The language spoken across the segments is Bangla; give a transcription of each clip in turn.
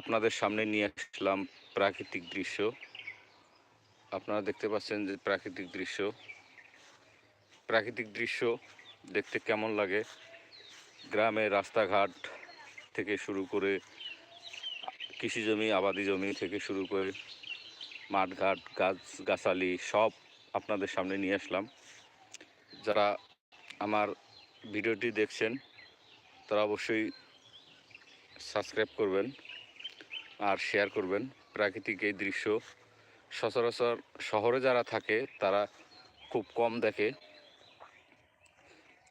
আপনাদের সামনে নিয়ে আসলাম প্রাকৃতিক দৃশ্য। আপনারা দেখতে পাচ্ছেন যে প্রাকৃতিক দৃশ্য। প্রাকৃতিক দৃশ্য দেখতে কেমন লাগে? গ্রামে রাস্তাঘাট থেকে শুরু করে কৃষি জমি, আবাদি জমি থেকে শুরু করে মাঠঘাট, গাছ, গাছালি সব আপনাদের সামনে নিয়ে আসলাম। যারা আমার ভিডিওটি দেখছেন, তারা অবশ্যই সাবস্ক্রাইব করবেন। আর শেয়ার করবেন। প্রাকৃতিক এই দৃশ্য সচরাচর শহরে যারা থাকে, তারা খুব কম দেখে।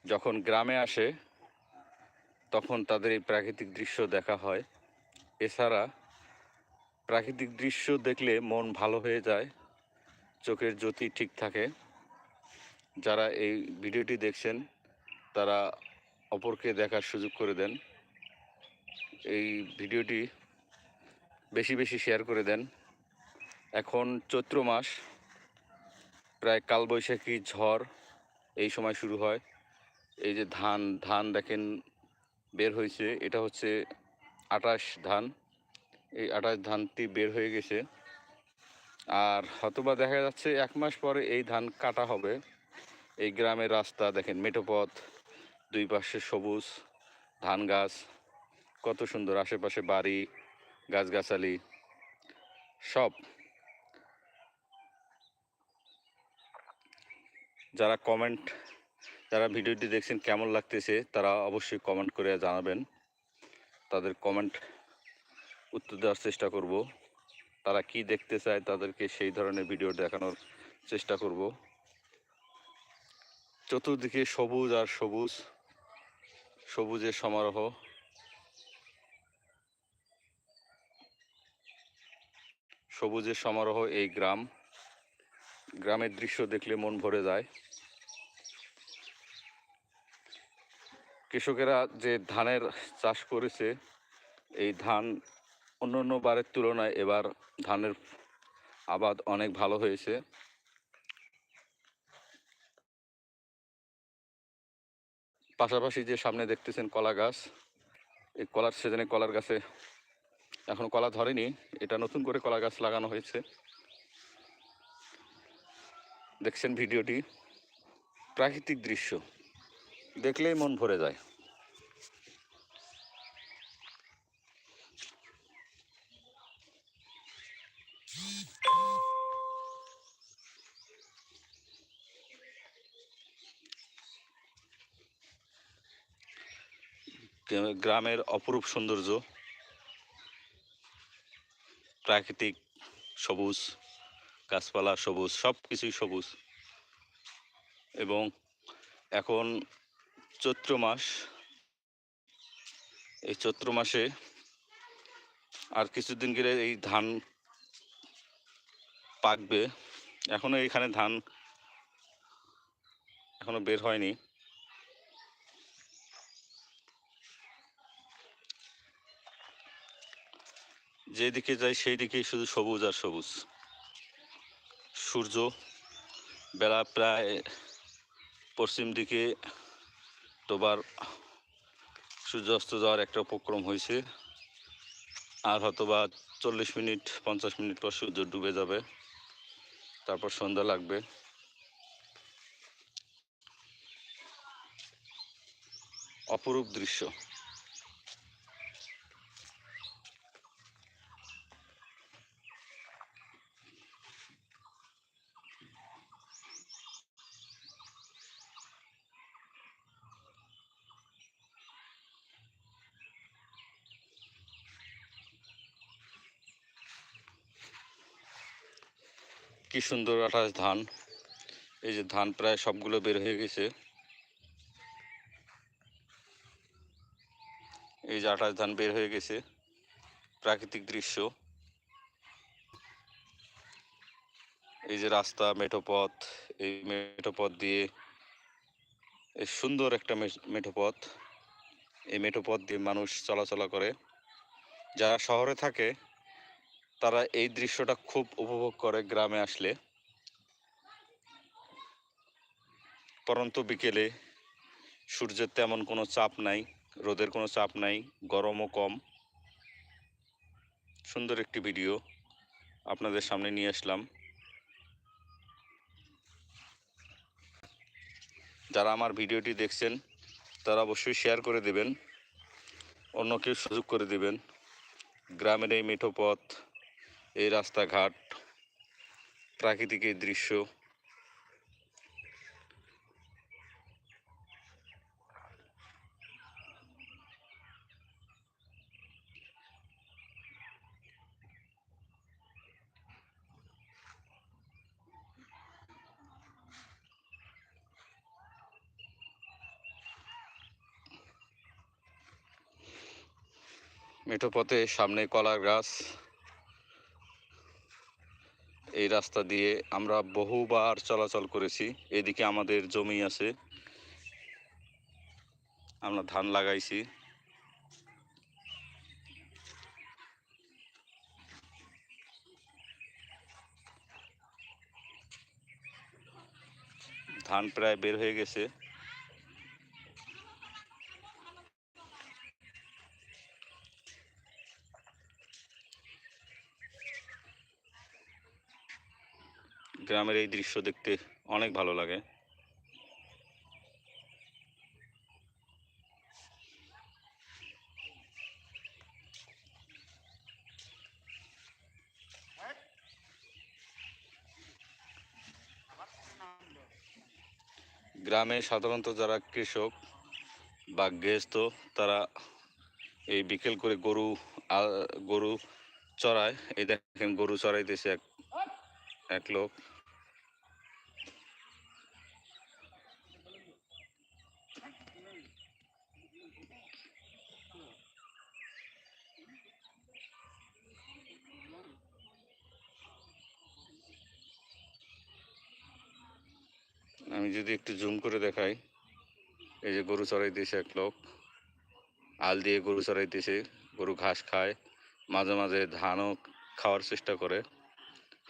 যখন গ্রামে আসে, তখন তাদের এই প্রাকৃতিক দৃশ্য দেখা হয়। এছাড়া প্রাকৃতিক দৃশ্য দেখলে মন ভালো হয়ে যায়, চোখের জ্যোতি ঠিক থাকে। যারা এই ভিডিওটি দেখছেন, তারা অপরকে দেখার সুযোগ করে দেন। এই ভিডিওটি বেশি বেশি শেয়ার করে দেন। এখন চৈত্র মাস, প্রায় কালবৈশাখী ঝড় এই সময় শুরু হয়। এই যে ধান ধান দেখেন বের হয়েছে, এটা হচ্ছে আটাশ ধান। এই আটাশ ধানটি বের হয়ে গেছে। আর হয়তোবা দেখা যাচ্ছে এক মাস পরে এই ধান কাটা হবে। এই গ্রামের রাস্তা দেখেন মেঠো পথ দুই পাশে সবুজ ধান গাছ কত সুন্দর আশেপাশে বাড়ি। গাছগাছালি, সব। যারা কমেন্ট যারা ভিডিওটি দেখছেন কেমন লাগতেছে, তারা অবশ্যই কমেন্ট করে জানাবেন। তাদের কমেন্ট উত্তর দেওয়ার চেষ্টা করব। তারা কি দেখতে চায়, তাদেরকে সেই ধরনের ভিডিও দেখানোর চেষ্টা করব। চতুর্দিকে সবুজ আর সবুজ, সবুজের সমারোহ। সবুজের সমারোহ এই গ্রাম। গ্রামের দৃশ্য দেখলে মন ভরে যায়। কৃষকেরা যে ধানের চাষ করেছে, এই ধান অন্য অন্য বারের তুলনায় এবার ধানের আবাদ অনেক ভালো হয়েছে। পাশাপাশি যে সামনে দেখতেছেন কলা গাছ, এই কলার, সিজনে কলার গাছে এখন কলা ধরেনি। এটা নতুন করে কলা গাছ লাগানো হয়েছে। দেখছেন ভিডিওটি? প্রাকৃতিক দৃশ্য। দেখলেই মন ভরে যায়। গ্রামের অপরূপ সৌন্দর্য। প্রাকৃতিক সবুজ, গাছপালা সবুজ সব কিছুই সবুজ। এবং এখন চৈত্র মাস। এই চৈত্র মাসে আর কিছুদিন গেলে এই ধান পাকবে। এখনও এখানে ধান এখনও বের হয়নি। যেদিকে যাই, সেই দিকেই শুধু সবুজ আর সবুজ। সূর্য বেলা প্রায় পশ্চিম দিকে তোবার সূর্যাস্ত যাওয়ার একটা উপক্রম হয়েছে। আর হয়তো বা চল্লিশ মিনিট, পঞ্চাশ মিনিট পর সূর্য ডুবে যাবে। তারপর সন্ধ্যা লাগবে। অপরূপ দৃশ্য। কি সুন্দর আঠাশ ধান। এই যে ধান প্রায় সবগুলো বের হয়ে গেছে। এই যে আঠাশ ধান বের হয়ে গেছে, প্রাকৃতিক দৃশ্য। এই যে রাস্তা মেঠোপথ এই মেঠোপথ দিয়ে, এই সুন্দর একটা মেঠোপথ এই মেঠোপথ দিয়ে মানুষ চলাচলা করে। যারা শহরে থাকে তারা এই দৃশ্যটা খুব উপভোগ করে গ্রামে আসলে। পরন্তু বিকেলে সূর্যের তেমন কোনো চাপ নাই, রোদের কোনো চাপ নাই, গরমও কম। সুন্দর একটি ভিডিও আপনাদের সামনে নিয়ে আসলাম। যারা আমার ভিডিওটি দেখছেন, তারা অবশ্যই শেয়ার করে দেবেন অন্যকে সুযোগ করে দেবেন। গ্রামের এই মেঠো পথ এই রাস্তাঘাট প্রাকৃতিক এই দৃশ্য। মেঠো পথে সামনে কলার গাছ। এই রাস্তা দিয়ে আমরা বহুবার চলাচল করেছি। এদিকে আমাদের জমি আছে। আমরা ধান লাগাইছি। ধান প্রায় বের হয়ে গেছে। গ্রামের এই দৃশ্য দেখতে অনেক ভালো লাগে। গ্রামে সাধারণত যারা কৃষক বা গৃহস্থ, তারা এই বিকেল করে গরু গরু চড়ায়। এই দেখেন গরু চড়াইতেছে এক এক লোক। আমি যদি একটু জুম করে দেখাই, এই যে গরু চড়াইতেছে এক লোক। আল দিয়ে গরু চড়াইতেছে, গরু ঘাস খায়, মাঝে মাঝে ধানও খাওয়ার চেষ্টা করে।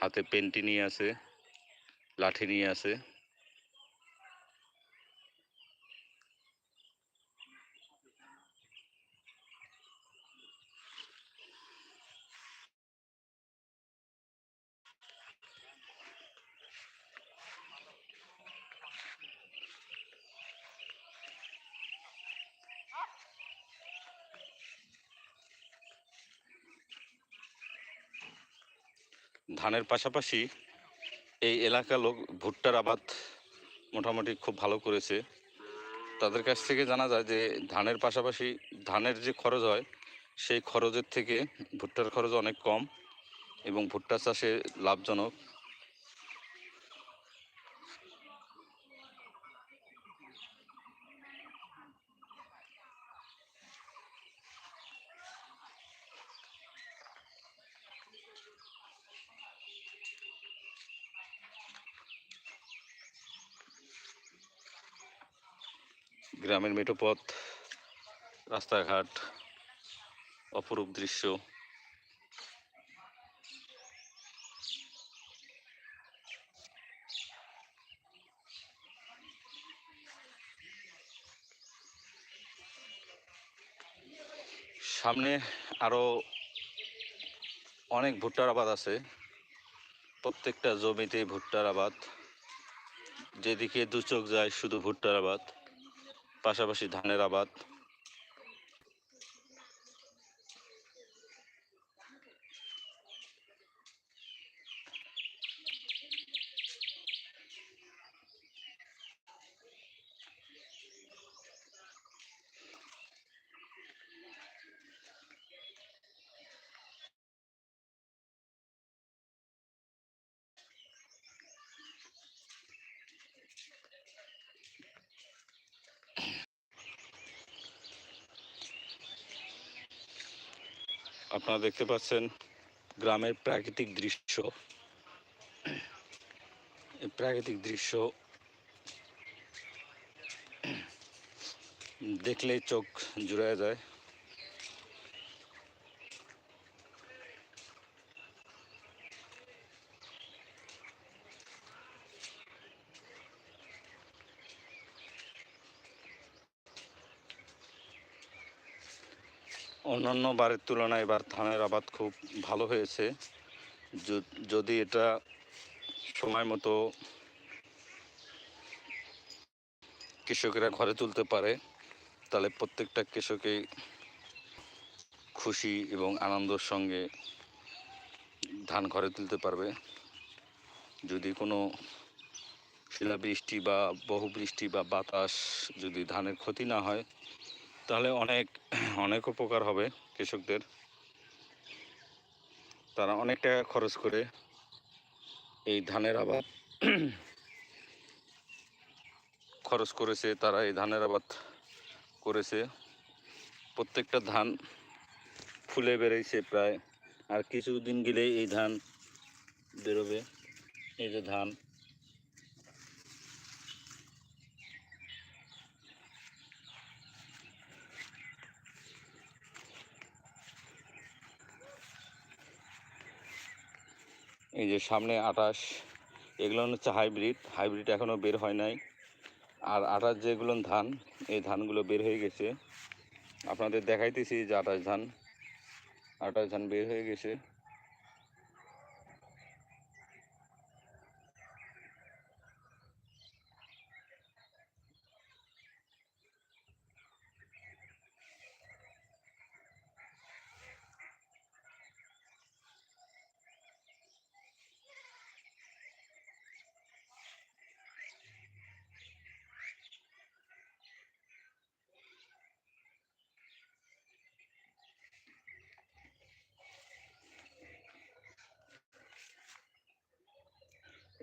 হাতে পেন্টি নিয়ে আছে, লাঠি নিয়ে আছে। ধানের পাশাপাশি এই এলাকার লোক ভুট্টার আবাদ মোটামুটি খুব ভালো করেছে। তাদের কাছ থেকে জানা যায় যে ধানের পাশাপাশি ধানের যে খরচ হয়, সেই খরচের থেকে ভুট্টার খরচ অনেক কম এবং ভুট্টা চাষে লাভজনক। গ্রামের মেঠো পথ রাস্তাঘাট, অপরূপ দৃশ্য। সামনে আরও অনেক ভুট্টার আবাদ আছে। প্রত্যেকটা জমিতে ভুট্টার আবাদ। যেদিকে দু চোখ যায়, শুধু ভুট্টার আবাদ। পাশাপাশি ধানের আবাদ। আপনারা দেখতে পাচ্ছেন গ্রামের প্রাকৃতিক দৃশ্য। প্রাকৃতিক দৃশ্য দেখলেই চোখ জুড়ায় যায়। অন্যান্য বারের তুলনায় এবার ধানের আবাদ খুব ভালো হয়েছে। যদি এটা সময় মতো কৃষকেরা ঘরে তুলতে পারে, তাহলে প্রত্যেকটা কৃষকই খুশি এবং আনন্দের সঙ্গে ধান ঘরে তুলতে পারবে। যদি কোনো শিলাবৃষ্টি বা বহু বৃষ্টি বা বাতাস যদি ধানের ক্ষতি না হয় তাহলে অনেক অনেক উপকার হবে কৃষকদের। তারা অনেক টাকা খরচ করে এই ধানের আবাদ খরচ করেছে, তারা এই ধানের আবাদ করেছে। প্রত্যেকটা ধান ফুলে বেড়েছে প্রায়, আর কিছুদিন গেলেই এই ধান বেরোবে। এই যে ধান এই যে সামনে আটাশ, এগুলো হচ্ছে হাইব্রিড হাইব্রিড এখনও বের হয় নাই। আর আটাশ যেগুলো ধান, এই ধানগুলো বের হয়ে গেছে। আপনাদের দেখাইতেছি যে আটাশ ধান আটাশ ধান বের হয়ে গেছে।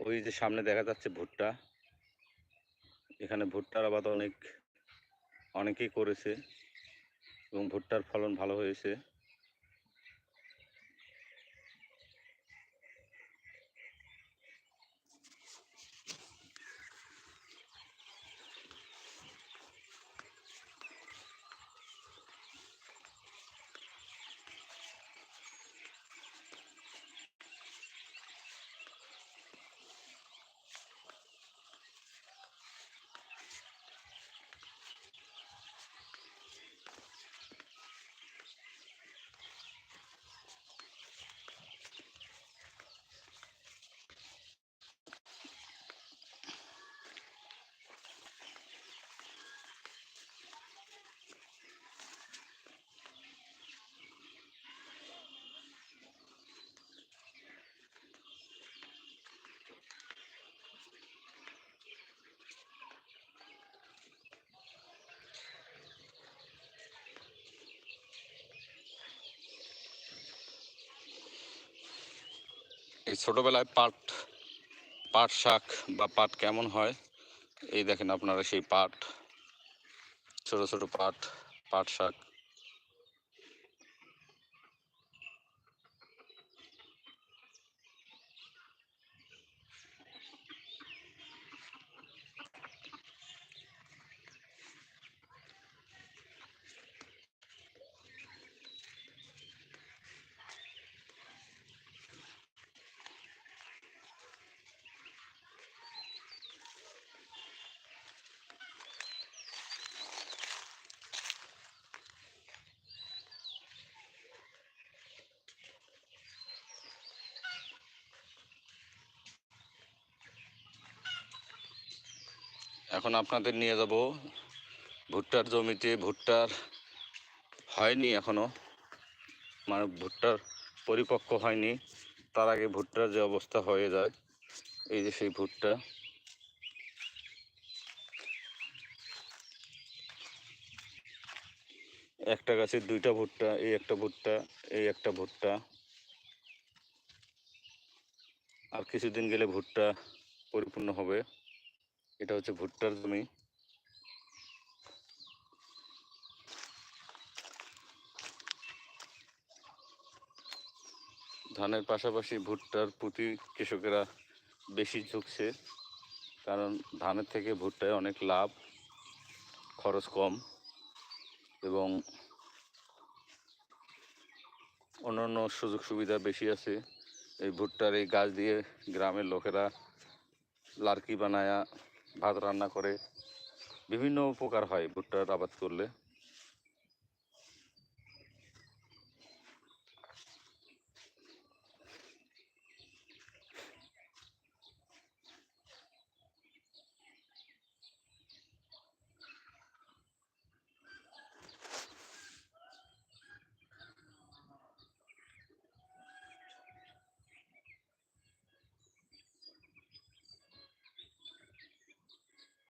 ওই যে সামনে দেখা যাচ্ছে ভুট্টা। এখানে ভুট্টার আবাদ অনেক, অনেকেই করেছে এবং ভুট্টার ফলন ভালো হয়েছে। এই ছোটোবেলায় পাট পাট শাক বা পাট কেমন হয়? এই দেখেন আপনারা সেই পাট, ছোট ছোট পাট পাট শাক। এখন আপনাদের নিয়ে যাব। ভুট্টার জমিতে ভুট্টার হয়নি এখনও। মানে ভুট্টার পরিপক্ক হয়নি। তার আগে ভুট্টার যে অবস্থা হয়ে যায়, এই যে সেই ভুট্টা। একটা গাছে দুইটা ভুট্টা, এই একটা ভুট্টা, এই একটা ভুট্টা। আর কিছুদিন গেলে ভুট্টা পরিপূর্ণ হবে। এটা হচ্ছে ভুট্টার জমি। ধানের পাশাপাশি ভুট্টার প্রতি কৃষকেরা বেশি ঝুঁকছে, কারণ ধানের থেকে ভুট্টায় অনেক লাভ, খরচ কম এবং অন্যান্য সুযোগ সুবিধা বেশি আছে। এই ভুট্টার এই গাছ দিয়ে গ্রামের লোকেরা লার্কি বানায়া ভাত রান্না করে বিভিন্ন উপকার হয় ভুট্টার আবাদ করলে।